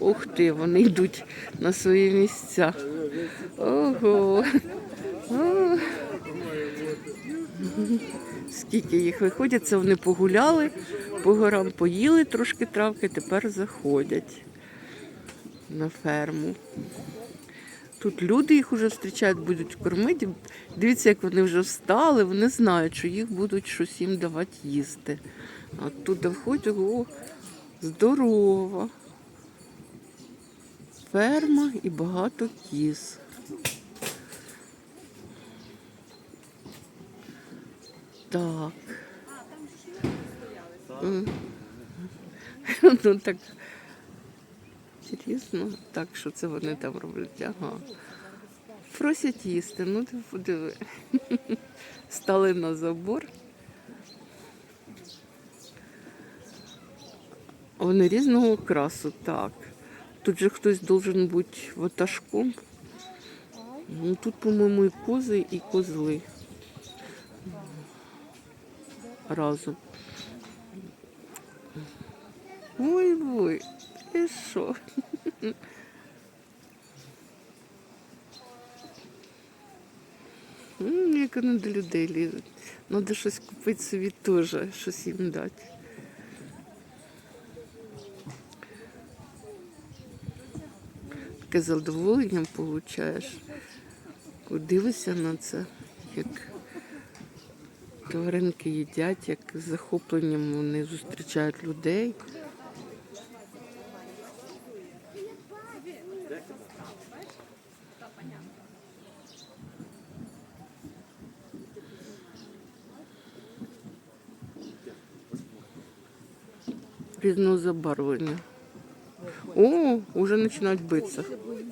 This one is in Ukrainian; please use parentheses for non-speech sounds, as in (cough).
Ух ти, вони йдуть на свої місця. Ого. Скільки їх виходять, це вони погуляли, по горам поїли трошки травки, тепер заходять на ферму. Тут люди їх вже зустрічають, будуть кормити. Дивіться, як вони вже встали, вони знають, що їх будуть щось їм давати їсти. А тут входять, о, здорова. Ферма і багато кіз. Так. (laughs) Ну так. Інтересно. Так, що це вони там роблять? Ага. Просять їсти, ну ти подиви. (laughs) Стали на забор. Вони різного окрасу, так. Тут же хтось должен бути ватажком. Ну, тут, по-моєму, і кози, і козли. Разом. Ой, ой, і що? М, Як вони до людей лізуть. Треба щось купити собі теж, щось їм дати. Таке задоволення получаєш. Дивишся на це, як тваринки їдять, як з захопленням вони зустрічають людей. Різного забарвлення. О, уже починають битися.